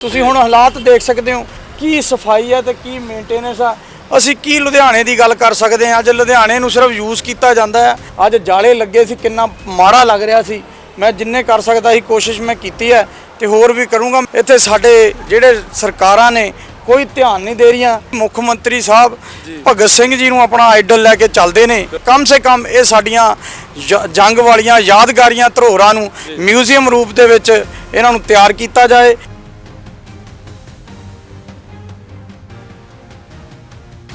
ਤੁਸੀਂ ਹੁਣ ਹਾਲਾਤ ਦੇਖ ਸਕਦੇ ਹੋ ਕੀ ਸਫ਼ਾਈ ਹੈ ਤੇ ਕੀ ਮੇਨਟੇਨੈਂਸ ਆ। ਅਸੀਂ ਕੀ ਲੁਧਿਆਣੇ ਦੀ ਗੱਲ ਕਰ ਸਕਦੇ ਹਾਂ ਅੱਜ ਲੁਧਿਆਣੇ ਨੂੰ ਸਿਰਫ ਯੂਜ਼ ਕੀਤਾ ਜਾਂਦਾ ਹੈ। ਅੱਜ ਜਾਲੇ ਲੱਗੇ ਸੀ ਕਿੰਨਾ ਮਾੜਾ ਲੱਗ ਰਿਹਾ ਸੀ। ਮੈਂ ਜਿੰਨੇ ਕਰ ਸਕਦਾ ਸੀ ਕੋਸ਼ਿਸ਼ ਮੈਂ ਕੀਤੀ ਹੈ ਤੇ ਹੋਰ ਵੀ ਕਰੂੰਗਾ। ਇੱਥੇ ਸਾਡੇ ਜਿਹੜੇ ਸਰਕਾਰਾਂ ਨੇ ਕੋਈ ਧਿਆਨ ਨਹੀਂ ਦੇ ਰਹੀਆਂ। ਮੁੱਖ ਮੰਤਰੀ ਸਾਹਿਬ ਭਗਤ ਸਿੰਘ ਜੀ ਨੂੰ ਆਪਣਾ ਆਈਡਲ ਲੈ ਕੇ ਚੱਲਦੇ ਨੇ। ਕਮ ਸੇ ਕਮ ਇਹ ਸਾਡੀਆਂ ਜੰਗ ਵਾਲੀਆਂ ਯਾਦਗਾਰੀਆਂ ਧਰੋਹਰਾਂ ਨੂੰ ਮਿਊਜ਼ੀਅਮ ਰੂਪ ਦੇ ਵਿੱਚ ਇਹਨਾਂ ਨੂੰ ਤਿਆਰ ਕੀਤਾ ਜਾਏ।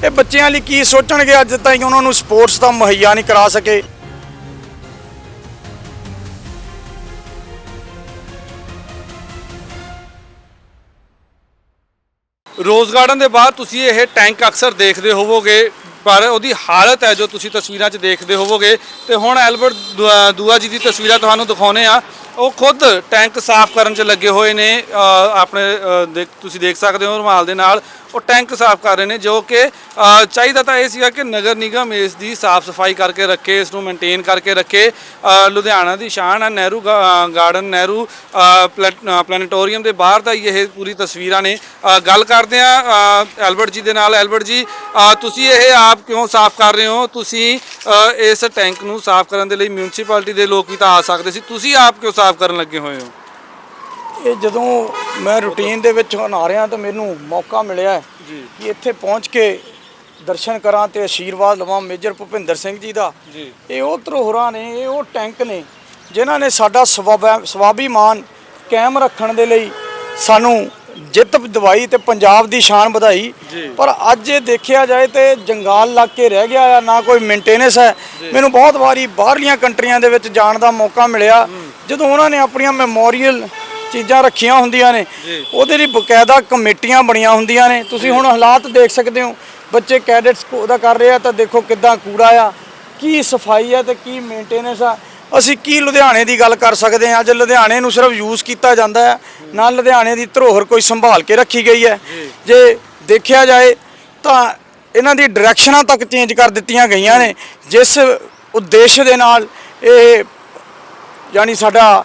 ਇਹ ਬੱਚਿਆਂ ਲਈ ਕੀ ਸੋਚਣਗੇ? ਅੱਜ ਤਾਈਂ ਉਹਨਾਂ ਨੂੰ ਸਪੋਰਟਸ ਦਾ ਮੁਹੱਈਆ ਨਹੀਂ ਕਰਾ ਸਕੇ। ਰੋਜ਼ ਗਾਰਡਨ ਦੇ ਬਾਹਰ ਤੁਸੀਂ ਇਹ ਟੈਂਕ ਅਕਸਰ ਦੇਖਦੇ ਹੋਵੋਗੇ, ਪਰ ਉਹਦੀ ਹਾਲਤ ਹੈ ਜੋ ਤੁਸੀਂ ਤਸਵੀਰਾਂ 'ਚ ਦੇਖਦੇ ਹੋਵੋਗੇ। ਤੇ ਹੁਣ ਐਲਬਰਟ ਦੂਆ ਜੀ ਦੀ ਤਸਵੀਰਾਂ ਤੁਹਾਨੂੰ ਦਿਖਾਉਨੇ ਆ ਉਹ ਖੁਦ ਟੈਂਕ ਸਾਫ਼ ਕਰਨ 'ਚ ਲੱਗੇ ਹੋਏ ਨੇ ਅ, ਆਪਣੇ ਅ, ਦੇਖ- ਤੁਸੀਂ ਦੇਖ ਸਕਦੇ ਹੋ ਰੁਮਾਲ ਦੇ ਨਾਲ ਉਹ ਟੈਂਕ ਸਾਫ਼ ਕਰ ਰਹੇ ਨੇ ਜੋ ਕਿ ਅ, ਚਾਹੀਦਾ ਤਾਂ ਇਹ ਸੀਗਾ ਕਿ ਨਗਰ ਨਿਗਮ ਇਸ ਦੀ ਸਾਫ਼ ਸਫ਼ਾਈ ਕਰਕੇ ਰੱਖੇ ਇਸ ਨੂੰ ਮੇਨਟੇਨ ਕਰਕੇ ਰੱਖੇ। ਅ, ਲੁਧਿਆਣਾ ਦੀ ਸ਼ਾਨ ਹੈ ਨਹਿਰੂ ਗਾ- ਗਾਰਡਨ ਨਹਿਰੂ ਅ, ਪਲੈਟ- ਅ, ਪਲੈਨੇਟੋਰੀਅਮ ਦੇ ਬਾਹਰ ਦਾ ਹੀ ਇਹ ਪੂਰੀ ਤਸਵੀਰਾਂ ਨੇ। ਅ, ਗੱਲ ਕਰਦੇ ਆ ਐਲਬਰਟ ਜੀ ਦੇ ਨਾਲ। ਐਲਬਰਟ ਜੀ ਅ, ਤੁਸੀਂ ਇਹ ਆਪ ਕਿਉਂ ਸਾਫ਼ ਕਰ ਰਹੇ ਹੋ? ਤੁਸੀਂ ਅ, ਇਸ ਟੈਂਕ ਨੂੰ ਸਾਫ਼ ਕਰਨ ਦੇ ਲਈ ਮਿਊਨਿਸਪੈਲਿਟੀ ਦੇ ਲੋਕ ਵੀ ਤਾਂ ਆ ਸਕਦੇ ਸੀ। ਤੁਸੀਂ ਆਪ ਕਿਉਂ ਸਾਫ਼ ਕਰਨ ਲੱਗੇ ਹੋਏ ਹੋ? ਇਹ ਜਦੋਂ ਮੈਂ ਰੂਟੀਨ ਦੇ ਵਿੱਚ ਹੁਣ ਆ ਰਿਹਾ ਤਾਂ ਮੈਨੂੰ ਮੌਕਾ ਮਿਲਿਆ ਜੀ। ਕਿ ਇੱਥੇ ਪਹੁੰਚ ਕੇ ਦਰਸ਼ਨ ਕਰਾਂ ਤੇ ਆਸ਼ੀਰਵਾਦ ਲਵਾਂ ਮੇਜਰ ਭੁਪਿੰਦਰ ਸਿੰਘ ਜੀ ਦਾ। ਜੀ। ਇਹ ਉਹ ਧਰੋਹਰਾਂ ਨੇ ਇਹ ਉਹ ਟੈਂਕ ਨੇ ਜਿਨ੍ਹਾਂ ਨੇ ਸਾਡਾ ਸਵਾਬਾ- ਸਵਾਭੀਮਾਨ ਕਾਇਮ ਰੱਖਣ ਦੇ ਲਈ ਸਾਨੂੰ ਜਿੱਤ ਦਵਾਈ ਤੇ ਪੰਜਾਬ ਦੀ ਸ਼ਾਨ ਵਧਾਈ। ਪਰ ਅੱਜ ਇਹ ਦੇਖਿਆ ਜਾਏ ਤੇ ਜੰਗਾਲ ਲੱਗ ਕੇ ਰਹਿ ਗਿਆ ਆ ਨਾ ਕੋਈ ਮੇਨਟੇਨੈਂਸ ਹੈ। ਮੈਨੂੰ ਬਹੁਤ ਵਾਰੀ ਬਾਹਰਲੀਆਂ ਕੰਟਰੀਆਂ ਦੇ ਵਿੱਚ ਜਾਣ ਦਾ ਮੌਕਾ ਮਿਲਿਆ। ਜਦੋਂ ਉਹਨਾਂ ਨੇ ਆਪਣੀਆਂ ਮੈਮੋਰੀਅਲ ਚੀਜ਼ਾਂ ਰੱਖੀਆਂ ਹੁੰਦੀਆਂ ਨੇ। ਉਹਦੇ ਲਈ ਬਕਾਇਦਾ ਕਮੇਟੀਆਂ ਬਣੀਆਂ ਹੁੰਦੀਆਂ ਨੇ। ਤੁਸੀਂ ਹੁਣ ਹਾਲਾਤ ਦੇਖ ਸਕਦੇ ਹੋ ਬੱਚੇ ਕੈਡੇਟਸ ਉਹਦਾ ਕਰ ਰਹੇ ਆ ਤਾਂ ਦੇਖੋ ਕਿੱਦਾਂ ਕੂੜਾ ਆ ਕੀ ਸਫ਼ਾਈ ਆ ਤੇ ਕੀ ਮੇਨਟੇਨੈਂਸ ਆ। ਅਸੀਂ ਕੀ ਲੁਧਿਆਣੇ ਦੀ ਗੱਲ ਕਰ ਸਕਦੇ ਹਾਂ ਅੱਜ ਲੁਧਿਆਣੇ ਨੂੰ ਸਿਰਫ ਯੂਜ਼ ਕੀਤਾ ਜਾਂਦਾ ਹੈ ਨਾ ਲੁਧਿਆਣੇ ਦੀ ਧਰੋਹਰ ਕੋਈ ਸੰਭਾਲ ਕੇ ਰੱਖੀ ਗਈ ਹੈ। ਜੇ। ਦੇਖਿਆ ਜਾਏ ਤਾਂ ਇਹਨਾਂ ਦੀ ਡਾਇਰੈਕਸ਼ਨਾਂ ਤੱਕ ਚੇਂਜ ਕਰ ਦਿੱਤੀਆਂ ਗਈਆਂ ਨੇ ਜਿਸ ਉਦੇਸ਼ ਦੇ ਨਾਲ ਇਹ ਯਾਨੀ ਸਾਡਾ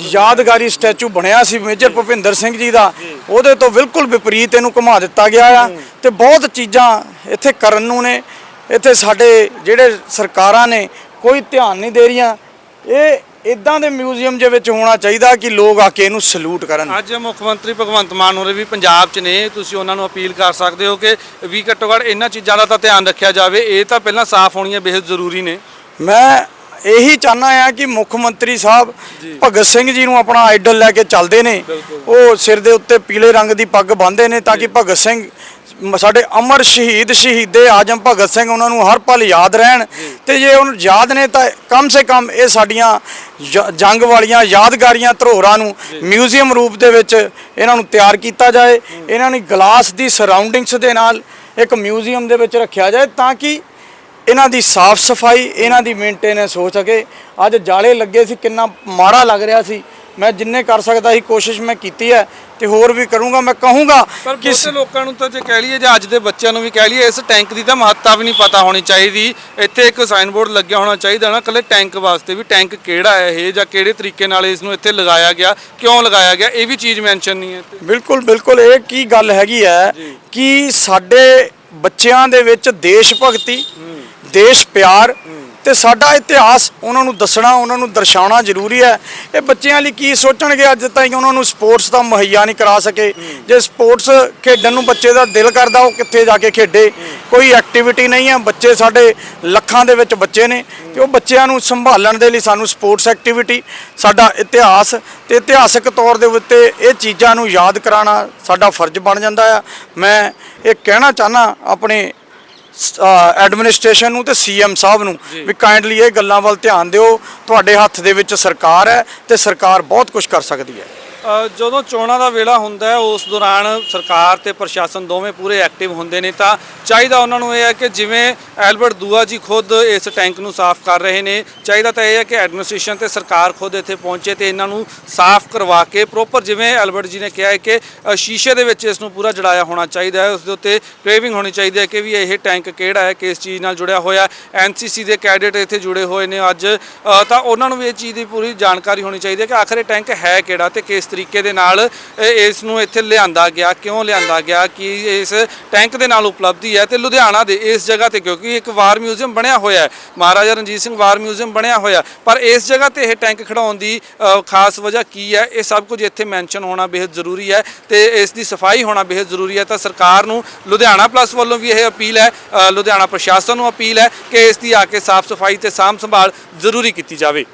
ਯਾਦਗਾਰੀ ਸਟੈਚੂ ਬਣਿਆ ਸੀ ਮੇਜਰ ਭੁਪਿੰਦਰ ਸਿੰਘ ਜੀ ਦਾ। ਉਹਦੇ ਤੋਂ ਬਿਲਕੁਲ ਵਿਪਰੀਤ ਇਹਨੂੰ ਘੁਮਾ ਦਿੱਤਾ ਗਿਆ ਆ। ਤੇ ਬਹੁਤ ਚੀਜ਼ਾਂ ਇੱਥੇ ਕਰਨ ਨੂੰ ਨੇ। ਇੱਥੇ ਸਾਡੇ ਜਿਹੜੇ ਸਰਕਾਰਾਂ ਨੇ ਕੋਈ ਧਿਆਨ ਨਹੀਂ ਦੇ ਰਹੀਆਂ। ਇਹ ਇਦਾਂ ਦੇ ਮਿਊਜ਼ੀਅਮ ਦੇ ਵਿੱਚ ਹੋਣਾ ਚਾਹੀਦਾ ਕਿ ਲੋਕ ਆ ਕੇ ਇਹਨੂੰ ਸਲੂਟ ਕਰਨ। ਅੱਜ ਮੁੱਖ ਮੰਤਰੀ ਭਗਵੰਤ ਮਾਨ ਹੋਰੇ ਵੀ ਪੰਜਾਬ 'ਚ ਨੇ। ਤੁਸੀਂ ਉਹਨਾਂ ਨੂੰ ਅਪੀਲ ਕਰ ਸਕਦੇ ਹੋ ਕਿ ਵੀ ਘੱਟੋ ਘੱਟ ਇਹਨਾਂ ਚੀਜ਼ਾਂ ਦਾ ਤਾਂ ਧਿਆਨ ਰੱਖਿਆ ਜਾਵੇ। ਇਹ ਤਾਂ ਪਹਿਲਾਂ ਸਾਫ਼ ਹੋਣੀਆਂ ਬੇहद ਜ਼ਰੂਰੀ ਨੇ। ਮੈਂ ਇਹੀ ਚਾਹਨਾ ਆ ਕਿ ਮੁੱਖ ਮੰਤਰੀ ਸਾਹਿਬ ਭਗਤ ਸਿੰਘ ਜੀ ਨੂੰ ਆਪਣਾ ਆਈਡਲ ਲੈ ਕੇ ਚੱਲਦੇ ਨੇ। ਉਹ ਸਿਰ ਦੇ ਉੱਤੇ ਪੀਲੇ ਰੰਗ ਦੀ ਪੱਗ ਬੰਨ੍ਹਦੇ ਨੇ ਤਾਂ ਕਿ ਭਗਤ ਸਿੰਘ ਸਾਡੇ ਅਮਰ ਸ਼ਹੀਦ ਸ਼ਹੀਦੇ ਆਜਮ ਭਗਤ ਸਿੰਘ ਉਹਨਾਂ ਨੂੰ ਹਰ ਪਲ ਯਾਦ ਰਹਿਣ। ਤੇ ਜੇ ਉਹਨੂੰ ਯਾਦ ਨੇ ਤਾਂ ਕਮ ਸੇ ਕਮ ਇਹ ਸਾਡੀਆਂ ਜੰਗ ਵਾਲੀਆਂ ਯਾਦਗਾਰੀਆਂ ਧਰੋਹਰਾਂ ਨੂੰ ਮਿਊਜ਼ੀਅਮ ਰੂਪ ਦੇ ਵਿੱਚ ਇਹਨਾਂ ਨੂੰ ਤਿਆਰ ਕੀਤਾ ਜਾਏ। ਇਹਨਾਂ ਨੂੰ ਗਲਾਸ ਦੀ ਸਰਾਊਂਡਿੰਗਸ ਦੇ ਨਾਲ ਇੱਕ ਮਿਊਜ਼ੀਅਮ ਦੇ ਵਿੱਚ ਰੱਖਿਆ ਜਾਏ ਤਾਂ ਕਿ ਇਹਨਾਂ ਦੀ ਸਾਫ਼ ਸਫ਼ਾਈ ਇਹਨਾਂ ਦੀ ਮੇਨਟੇਨੈਂਸ ਹੋ ਸਕੇ। ਅੱਜ ਜਾਲੇ ਲੱਗੇ ਸੀ ਕਿੰਨਾ ਮਾੜਾ ਲੱਗ ਰਿਹਾ ਸੀ। ਮੈਂ ਜਿੰਨੇ ਕਰ ਸਕਦਾ ਸੀ ਕੋਸ਼ਿਸ਼ ਮੈਂ ਕੀਤੀ ਹੈ ਤੇ ਹੋਰ ਵੀ ਕਰੂੰਗਾ ਮੈਂ ਕਹੂੰਗਾ ਪਰ ਕਿ ਬਹੁਤੇ ਲੋਕਾਂ ਨੂੰ ਤਾਂ ਜੇ ਕਹਿ ਲਈਏ ਜਾਂ ਅੱਜ ਦੇ ਬੱਚਿਆਂ ਨੂੰ ਵੀ ਕਹਿ ਲਈਏ ਇਸ ਟੈਂਕ ਦੀ ਤਾਂ ਮਹੱਤਤਾ ਵੀ ਨਹੀਂ ਪਤਾ ਹੋਣੀ ਚਾਹੀਦੀ। ਇੱਥੇ ਇੱਕ ਸਾਈਨ ਬੋਰਡ ਲੱਗਿਆ ਹੋਣਾ ਚਾਹੀਦਾ ਨਾ ਕੱਲੇ ਟੈਂਕ ਵਾਸਤੇ ਵੀ ਟੈਂਕ ਕਿਹੜਾ ਹੈ ਇਹ ਜਾਂ ਕਿਹੜੇ ਤਰੀਕੇ ਨਾਲ ਇਸ ਨੂੰ ਇੱਥੇ ਲਗਾਇਆ ਗਿਆ ਕਿਉਂ ਲਗਾਇਆ ਗਿਆ ਇਹ ਵੀ ਚੀਜ਼ ਮੈਂਸ਼ਨ ਨਹੀਂ ਹੈ ਬਿਲਕੁਲ ਬਿਲਕੁਲ ਇਹ ਕੀ ਗੱਲ ਹੈਗੀ ਹੈ ਕਿ ਸਾਡੇ ਬੱਚਿਆਂ ਦੇ ਵਿੱਚ ਦੇਸ਼ ਭਗਤੀ ਦੇਸ਼ ਪਿਆਰ ਤੇ ਸਾਡਾ ਇਤਿਹਾਸ ਉਹਨਾਂ ਨੂੰ ਦੱਸਣਾ, ਉਹਨਾਂ ਨੂੰ ਦਰਸਾਉਣਾ ਜ਼ਰੂਰੀ ਹੈ। ਇਹ ਬੱਚਿਆਂ ਲਈ ਕੀ ਸੋਚਣਗੇ ਅੱਜ ਤਾਈਂ ਉਹਨਾਂ ਨੂੰ ਸਪੋਰਟਸ ਦਾ ਮੁਹੱਈਆ ਨਹੀਂ ਕਰਾ ਸਕੇ। ਜੇ ਸਪੋਰਟਸ ਖੇਡਣ ਨੂੰ ਬੱਚੇ ਦਾ ਦਿਲ ਕਰਦਾ, ਉਹ ਕਿੱਥੇ ਜਾ ਕੇ ਖੇਡੇ? ਕੋਈ ਐਕਟੀਵਿਟੀ ਨਹੀਂ ਹੈ। ਬੱਚੇ ਸਾਡੇ ਲੱਖਾਂ ਦੇ ਵਿੱਚ ਬੱਚੇ ਨੇ ਤੇ ਉਹ ਬੱਚਿਆਂ ਨੂੰ ਸੰਭਾਲਣ ਦੇ ਲਈ ਸਾਨੂੰ ਸਪੋਰਟਸ ਐਕਟੀਵਿਟੀ ਸਾਡਾ ਇਤਿਹਾਸ ਤੇ ਇਤਿਹਾਸਕ ਤੌਰ ਦੇ ਉੱਤੇ ਇਹ ਚੀਜ਼ਾਂ ਨੂੰ ਯਾਦ ਕਰਾਉਣਾ ਸਾਡਾ ਫਰਜ਼ ਬਣ ਜਾਂਦਾ ਆ। ਮੈਂ ਇਹ ਕਹਿਣਾ ਚਾਹਨਾ ਆਪਣੇ ਐਡਮਿਨਿਸਟ੍ਰੇਸ਼ਨ ਨੂੰ ਤੇ ਸੀਐਮ ਸਾਹਿਬ ਨੂੰ ਵੀ ਕਾਈਂਡਲੀ ਇਹ ਗੱਲਾਂ ਵੱਲ ਧਿਆਨ ਦਿਓ। ਤੁਹਾਡੇ ਹੱਥ ਦੇ ਵਿੱਚ ਸਰਕਾਰ ਹੈ ਤੇ ਸਰਕਾਰ ਬਹੁਤ ਕੁਝ ਕਰ ਸਕਦੀ ਹੈ। ਜਦੋਂ ਚੋਣਾਂ ਦਾ ਵੇਲਾ ਹੁੰਦਾ ਹੈ, ਉਸ ਦੌਰਾਨ ਸਰਕਾਰ ਤੇ ਪ੍ਰਸ਼ਾਸਨ ਦੋਵੇਂ ਪੂਰੇ ਐਕਟਿਵ ਹੁੰਦੇ ਨੇ, ਤਾਂ ਚਾਹੀਦਾ ਉਹਨਾਂ ਨੂੰ ਇਹ ਹੈ ਕਿ ਜਿਵੇਂ ਐਲਬਰਟ ਦੂਆ ਜੀ ਖੁਦ ਇਸ ਟੈਂਕ ਨੂੰ ਸਾਫ਼ ਕਰ ਰਹੇ ਨੇ, ਚਾਹੀਦਾ ਤਾਂ ਇਹ ਹੈ ਕਿ ਐਡਮਿਨਿਸਟ੍ਰੇਸ਼ਨ ਤੇ ਸਰਕਾਰ ਖੁਦ ਇੱਥੇ ਪਹੁੰਚੇ ਤੇ ਇਹਨਾਂ ਨੂੰ ਸਾਫ਼ ਕਰਵਾ ਕੇ ਪ੍ਰੋਪਰ ਜਿਵੇਂ ਐਲਬਰਟ ਜੀ ਨੇ ਕਿਹਾ ਹੈ ਕਿ ਸ਼ੀਸ਼ੇ ਦੇ ਵਿੱਚ ਇਸ ਨੂੰ ਪੂਰਾ ਜੜਾਇਆ ਹੋਣਾ ਚਾਹੀਦਾ ਹੈ ਉਸ ਦੇ ਉੱਤੇ ਕ੍ਰੇਵਿੰਗ ਹੋਣੀ ਚਾਹੀਦੀ ਹੈ ਕਿ ਵੀ ਇਹ ਟੈਂਕ ਕਿਹੜਾ ਹੈ, ਕਿਸ ਚੀਜ਼ ਨਾਲ ਜੁੜਿਆ ਹੋਇਆ ਐਨਸੀਸੀ ਦੇ ਕੈਡੇਟ ਇੱਥੇ ਜੁੜੇ ਹੋਏ ਨੇ ਅੱਜ ਤਾਂ ਉਹਨਾਂ ਨੂੰ ਵੀ ਇਹ ਚੀਜ਼ ਦੀ ਪੂਰੀ ਜਾਣਕਾਰੀ ਹੋਣੀ ਚਾਹੀਦੀ ਹੈ ਕਿ ਆਖਰ ਇਹ ਟੈਂਕ ਹੈ ਕਿਹੜਾ ਤੇ ਕਿਸ ਤਰੀਕੇ ਦੇ ਨਾਲ ਇਸ ਨੂੰ ਇੱਥੇ ਲਿਆਂਦਾ ਗਿਆ। ਕਿਉਂ ਲਿਆਂਦਾ ਗਿਆ ਕਿ ਇਸ ਟੈਂਕ ਦੇ ਨਾਲ ਉਪਲਬਧੀ ਹੈ ਤੇ ਲੁਧਿਆਣਾ ਦੇ ਇਸ ਜਗ੍ਹਾ ਤੇ ਕਿਉਂਕਿ ਇੱਕ ਵਾਰ ਮਿਊਜ਼ੀਅਮ ਬਣਿਆ ਹੋਇਆ ਹੈ। ਮਹਾਰਾਜਾ ਰਣਜੀਤ ਸਿੰਘ ਵਾਰ ਮਿਊਜ਼ੀਅਮ ਬਣਿਆ ਹੋਇਆ। ਪਰ ਇਸ ਜਗ੍ਹਾ ਤੇ ਇਹ ਟੈਂਕ ਖੜਾਉਣ ਦੀ ਖਾਸ ਵਜ੍ਹਾ ਕੀ ਹੈ? ਇਹ ਸਭ ਕੁਝ ਇੱਥੇ ਮੈਂਸ਼ਨ ਹੋਣਾ ਬੇहद ਜ਼ਰੂਰੀ ਹੈ ਤੇ ਇਸ ਦੀ ਸਫ਼ਾਈ ਹੋਣਾ ਬੇहद ਜ਼ਰੂਰੀ ਹੈ ਤਾਂ ਸਰਕਾਰ ਨੂੰ ਲੁਧਿਆਣਾ ਪਲੱਸ ਵੱਲੋਂ ਵੀ ਇਹ ਅਪੀਲ ਹੈ ਲੁਧਿਆਣਾ ਪ੍ਰਸ਼ਾਸਨ ਨੂੰ ਅਪੀਲ ਹੈ ਕਿ ਇਸ ਦੀ ਆ ਕੇ ਸਾਫ਼ ਸਫ਼ਾਈ ਤੇ ਸਾਂਭ ਸੰਭਾਲ ਜ਼ਰੂਰੀ ਕੀਤੀ ਜਾਵੇ।